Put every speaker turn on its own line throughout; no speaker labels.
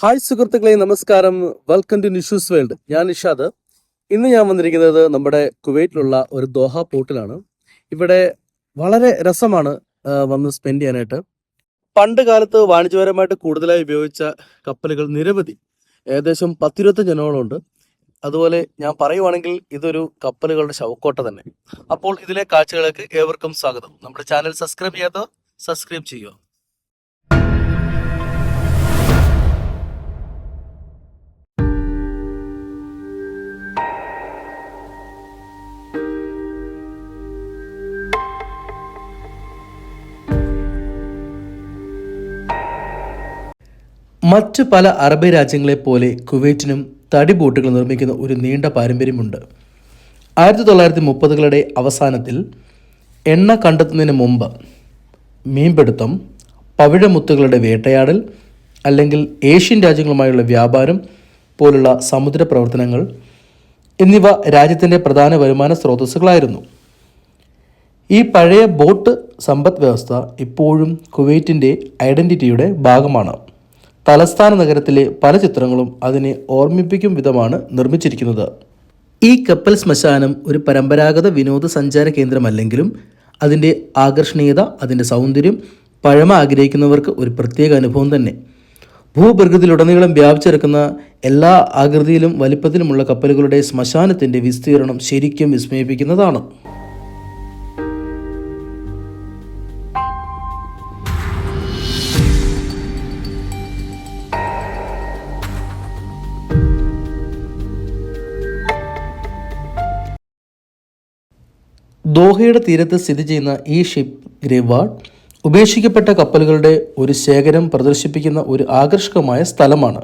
Hi സുഹൃത്തുക്കളെ നമസ്കാരം. Welcome to Nishu's world ഞാൻ നിഷാദ്. ഇന്ന് ഞാൻ വന്നിരിക്കുന്നത് നമ്മുടെ കുവൈറ്റിലുള്ള ഒരു ദോഹ പോർട്ടിലാണ് ഇവിടെ വളരെ രസമാണ് വന്ന് സ്പെൻഡ് ചെയ്യാനായിട്ട്. പണ്ട് കാലത്ത് വാണിജ്യപരമായിട്ട് കൂടുതലായി ഉപയോഗിച്ച കപ്പലുകൾ നിരവധി. ഏകദേശം പത്തിരുപത്തഞ്ച് എണ്ണങ്ങളുണ്ട് അതുപോലെ ഞാൻ പറയുവാണെങ്കിൽ ഇതൊരു കപ്പലുകളുടെ ശവക്കോട്ട തന്നെ. അപ്പോൾ ഇതിലെ കാഴ്ചകളൊക്കെ ഏവർക്കും സ്വാഗതം. നമ്മുടെ ചാനൽ സബ്സ്ക്രൈബ് ചെയ്യാത്ത സബ്സ്ക്രൈബ് ചെയ്യുക. മറ്റ് പല അറബ് രാജ്യങ്ങളെപ്പോലെ കുവൈറ്റിനും തടി ബോട്ടുകൾ നിർമ്മിക്കുന്ന ഒരു നീണ്ട പാരമ്പര്യമുണ്ട്. ആയിരത്തി തൊള്ളായിരത്തി മുപ്പതുകളുടെ അവസാനത്തിൽ എണ്ണ കണ്ടെത്തുന്നതിന് മുമ്പ് മീൻപിടുത്തം പവിഴമുത്തുകളുടെ വേട്ടയാടൽ അല്ലെങ്കിൽ ഏഷ്യൻ രാജ്യങ്ങളുമായുള്ള വ്യാപാരം പോലുള്ള സമുദ്ര പ്രവർത്തനങ്ങൾ എന്നിവ രാജ്യത്തിന്റെ പ്രധാന വരുമാന സ്രോതസ്സുകളായിരുന്നു. ഈ പഴയ ബോട്ട് സമ്പദ് വ്യവസ്ഥ ഇപ്പോഴും കുവൈറ്റിന്റെ ഐഡന്റിറ്റിയുടെ ഭാഗമാണ്. തലസ്ഥാന നഗരത്തിലെ പല ചിത്രങ്ങളും അതിനെ ഓർമ്മിപ്പിക്കും വിധമാണ് നിർമ്മിച്ചിരിക്കുന്നത്. ഈ കപ്പൽ ശ്മശാനം ഒരു പരമ്പരാഗത വിനോദസഞ്ചാര കേന്ദ്രമല്ലെങ്കിലും അതിന്റെ ആകർഷണീയത അതിന്റെ സൗന്ദര്യം പഴമ ആഗ്രഹിക്കുന്നവർക്ക് ഒരു പ്രത്യേക അനുഭവം തന്നെ. ഭൂപ്രകൃതിയിലുടനീളം വ്യാപിച്ചിറക്കുന്ന എല്ലാ ആകൃതിയിലും വലിപ്പത്തിലുമുള്ള കപ്പലുകളുടെ ശ്മശാനത്തിന്റെ വിസ്തീർണം ശരിക്കും വിസ്മയിപ്പിക്കുന്നതാണ്. ദോഹയുടെ തീരത്ത് സ്ഥിതി ചെയ്യുന്ന ഈ ഷിപ്പ് ഗ്രേവാർഡ് ഉപേക്ഷിക്കപ്പെട്ട കപ്പലുകളുടെ ഒരു ശേഖരം പ്രദർശിപ്പിക്കുന്ന ഒരു ആകർഷകമായ സ്ഥലമാണ്.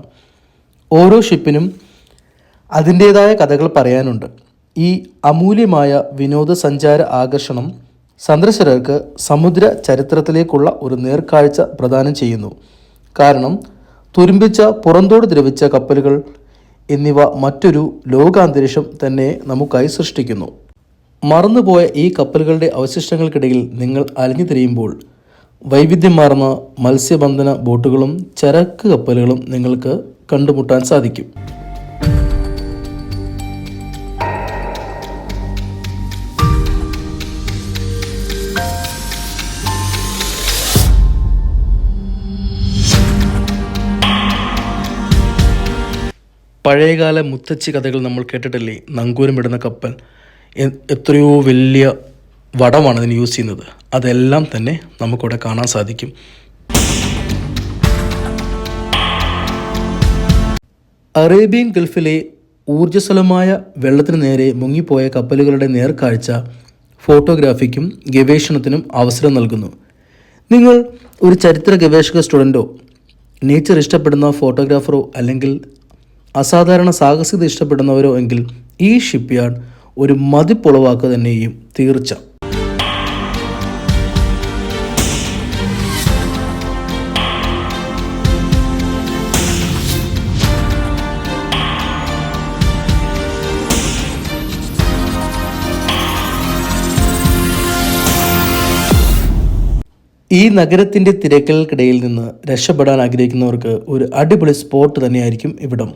ഓരോ ഷിപ്പിനും അതിന്റേതായ കഥകൾ പറയാനുണ്ട്. ഈ അമൂല്യമായ വിനോദസഞ്ചാര ആകർഷണം സന്ദർശകർക്ക് സമുദ്ര ചരിത്രത്തിലേക്കുള്ള ഒരു നേർക്കാഴ്ച പ്രദാനം ചെയ്യുന്നു. കാരണം തുരുമ്പിച്ച പുറന്തോട് ദ്രവിച്ച കപ്പലുകൾ എന്നിവ മറ്റൊരു ലോകാന്തരീക്ഷം തന്നെ നമുക്കായി സൃഷ്ടിക്കുന്നു. മറന്നുപോയ ഈ കപ്പലുകളുടെ അവശിഷ്ടങ്ങൾക്കിടയിൽ നിങ്ങൾ അലഞ്ഞു തിരിയുമ്പോൾ വൈവിധ്യമാർന്ന മത്സ്യബന്ധന ബോട്ടുകളും ചരക്ക് കപ്പലുകളും നിങ്ങൾക്ക് കണ്ടുമുട്ടാൻ സാധിക്കും. പഴയകാല മുത്തച്ഛി കഥകൾ നമ്മൾ കേട്ടിട്ടില്ലേ? നങ്കൂരമിടുന്ന കപ്പൽ. എത്രയോ വലിയ വടമാണ് ഇതിന് യൂസ് ചെയ്യുന്നത്. അതെല്ലാം തന്നെ നമുക്കിവിടെ കാണാൻ സാധിക്കും. അറേബ്യൻ ഗൾഫിലെ ഊർജസ്വലമായ വെള്ളത്തിന് നേരെ മുങ്ങിപ്പോയ കപ്പലുകളുടെ നേർക്കാഴ്ച ഫോട്ടോഗ്രാഫിക്കും ഗവേഷണത്തിനും അവസരം നൽകുന്നു. നിങ്ങൾ ഒരു ചരിത്ര ഗവേഷക സ്റ്റുഡന്റോ നേച്ചർ ഇഷ്ടപ്പെടുന്ന ഫോട്ടോഗ്രാഫറോ അല്ലെങ്കിൽ അസാധാരണ സാഹസികത ഇഷ്ടപ്പെടുന്നവരോ എങ്കിൽ ഈ ഷിപ്പ്യാർഡ് ഒരു മതിപ്പുളവാക്കുക തന്നെയും തീർച്ച. ഈ നഗരത്തിന്റെ തിരക്കുകൾക്കിടയിൽ നിന്ന് രക്ഷപ്പെടാൻ ആഗ്രഹിക്കുന്നവർക്ക് ഒരു അടിപൊളി സ്പോട്ട് തന്നെയായിരിക്കും ഇവിടം.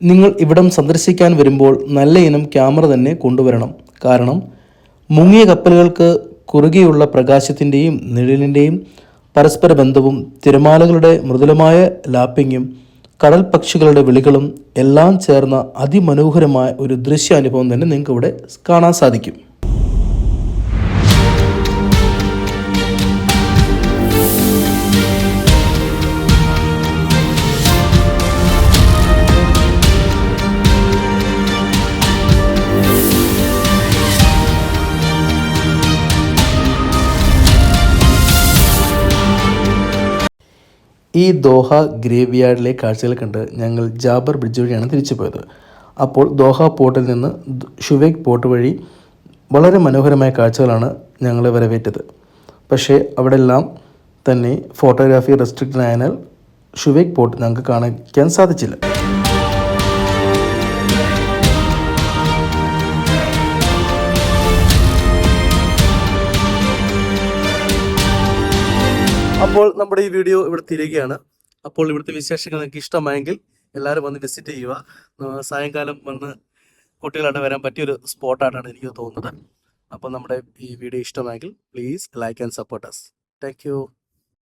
നിങ്ങൾ ഇവിടം സന്ദർശിക്കാൻ വരുമ്പോൾ നല്ല ഇനം ക്യാമറ തന്നെ കൊണ്ടുവരണം. കാരണം മുങ്ങിയ കപ്പലുകൾക്ക് കുറുകെയുള്ള പ്രകാശത്തിന്റെയും നിഴലിന്റെയും പരസ്പര ബന്ധവും തിരമാലകളുടെ മൃദുലമായ ലാപ്പിങ്ങും കടൽ പക്ഷികളുടെ വിളികളും എല്ലാം ചേർന്ന അതിമനോഹരമായ ഒരു ദൃശ്യാനുഭവം തന്നെ നിങ്ങൾക്ക് ഇവിടെ കാണാൻ സാധിക്കും. ഈ ദോഹ ഗ്രേവ് യാർഡിലെ കാഴ്ചകൾ കണ്ട് ഞങ്ങൾ ജാബർ ബ്രിഡ്ജ് വഴിയാണ് തിരിച്ചു പോയത്. അപ്പോൾ ദോഹ പോർട്ടിൽ നിന്ന് ഷുവേക് പോർട്ട് വഴി വളരെ മനോഹരമായ കാഴ്ചകളാണ് ഞങ്ങളെ വരവേറ്റത്. പക്ഷേ അവിടെല്ലാം തന്നെ ഫോട്ടോഗ്രാഫി റെസ്ട്രിക്റ്റഡ് ആയതിനാൽ ഷുവേക് പോർട്ട് ഞങ്ങൾക്ക് കാണിക്കാൻ സാധിച്ചില്ല. അപ്പോൾ നമ്മുടെ ഈ വീഡിയോ ഇവിടെ തിരികെയാണ്. അപ്പോൾ ഇവിടുത്തെ വിശേഷങ്ങൾ നിങ്ങൾക്ക് ഇഷ്ടമായെങ്കിൽ എല്ലാവരും വന്ന് വിസിറ്റ് ചെയ്യുക. സായങ്കാലം വന്ന് കുട്ടികളായിട്ട് വരാൻ പറ്റിയൊരു സ്പോട്ടായിട്ടാണ് എനിക്ക് തോന്നുന്നത്. അപ്പോൾ നമ്മുടെ ഈ വീഡിയോ ഇഷ്ടമായെങ്കിൽ please like and support us thank